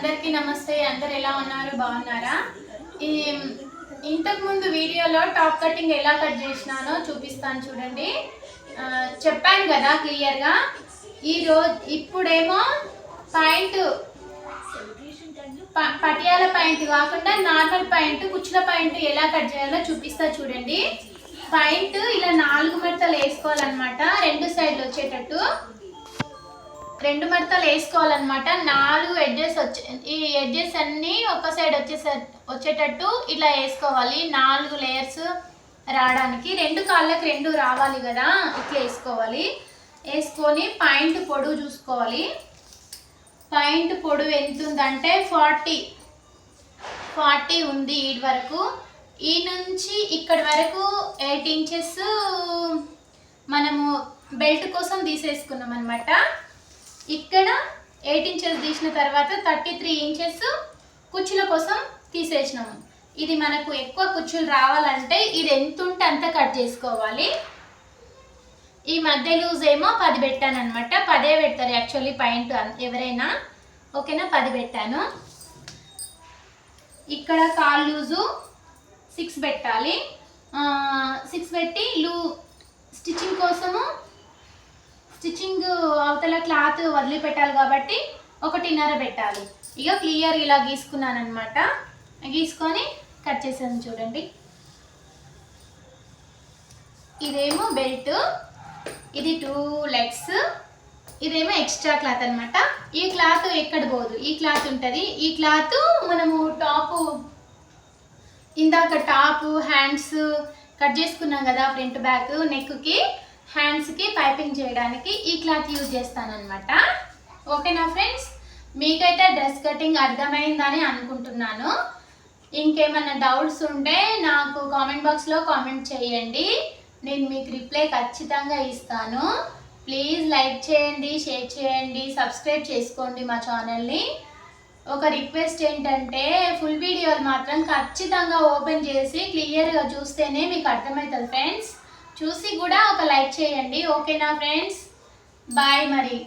అందరికీ నమస్తే అందరు ఎలా ఉన్నారు? బాగున్నారా? ఈ ఇంతకు ముందు వీడియోలో టాప్ కటింగ్ ఎలా కట్ చేసినానో చూపిస్తాను చూడండి. చెప్పాను కదా క్లియర్గా. ఈరోజు ఇప్పుడేమో పాయింట్ ప- పటియాల పాయింట్ కాకుండా నార్మల్ పాయింట్ కుచ్చుల పాయింట్ ఎలా కట్ చేయాలో చూపిస్తా చూడండి. పాయింట్ ఇలా నాలుగు మడతలు వేసుకోవాలన్నమాట రెండు సైడ్లు వచ్చేటట్టు. రెండు మడతలు వేసుకోవాలన్నమాట. నాలుగు ఎడ్జెస్ వచ్చే ఈ ఎడ్జెస్ అన్నీ ఒక సైడ్ వచ్చేసే వచ్చేటట్టు ఇలా వేసుకోవాలి. నాలుగు లేయర్స్ రావడానికి రెండు కాళ్ళకి రెండు రావాలి కదా ఇట్లా వేసుకోవాలి. వేసుకొని పాయింట్ పొడవు చూసుకోవాలి. పాయింట్ పొడవు ఎంత ఉందంటే ఫార్టీ. ఫార్టీ ఉంది ఈ వరకు. ఈ నుంచి ఇక్కడి వరకు ఎయిట్ ఇంచెస్ మనము బెల్ట్ కోసం తీసేసుకున్నాం అనమాట ఇక్కడ ఎయిట్ ఇంచెస్ తీసిన తర్వాత థర్టీ త్రీ ఇంచెస్ కుచ్చుల కోసం తీసేసినాము. ఇది మనకు ఎక్కువ కుచ్చులు రావాలంటే ఇది ఎంత ఉంటే అంత కట్ చేసుకోవాలి. ఈ మధ్య లూజ్ ఏమో పది పెట్టాను అనమాట పదే పెడతారు యాక్చువల్లీ పాయింట్ ఎవరైనా. ఓకేనా? పది పెట్టాను. ఇక్కడ కాల్ లూజు సిక్స్ పెట్టాలి. సిక్స్ పెట్టి లూ స్టిచ్చింగ్ కోసము స్టిచ్చింగ్ అవతల క్లాత్ వదిలిపెట్టాలి కాబట్టి ఒకటిన్నర పెట్టాలి. ఇక క్లియర్ ఇలా గీసుకున్నాను అనమాట గీసుకొని కట్ చేసాను చూడండి. ఇదేమో బెల్ట్ ఇది టూ లెగ్స్ ఇదేమో ఎక్స్ట్రా క్లాత్ అనమాట ఈ క్లాత్ ఎక్కడ పోదు? ఈ క్లాత్ ఉంటుంది. ఈ క్లాత్ మనము టాపు ఇందాక టాపు హ్యాండ్స్ కట్ చేసుకున్నాం కదా ఫ్రంట్ బ్యాక్ నెక్కి హ్యాండ్స్కి పైపింగ్ చేయడానికి ఈ క్లాత్ యూజ్ చేస్తాను అనమాట ఓకేనా ఫ్రెండ్స్ మీకైతే డ్రెస్ కటింగ్ అర్థమైందని అనుకుంటున్నాను. ఇంకేమైనా డౌట్స్ ఉంటే నాకు కామెంట్ బాక్స్లో కామెంట్ చేయండి. నేను మీకు రిప్లై ఖచ్చితంగా ఇస్తాను. ప్లీజ్ లైక్ చేయండి షేర్ చేయండి సబ్స్క్రైబ్ చేసుకోండి మా ఛానల్ని ఒక రిక్వెస్ట్ ఏంటంటే ఫుల్ వీడియోలు మాత్రం ఖచ్చితంగా ఓపెన్ చేసి క్లియర్గా చూస్తేనే మీకు అర్థమవుతుంది ఫ్రెండ్స్ చూసి కూడా ఒక లైక్ చేయండి. ఓకేనా ఫ్రెండ్స్? బాయ్ మరి.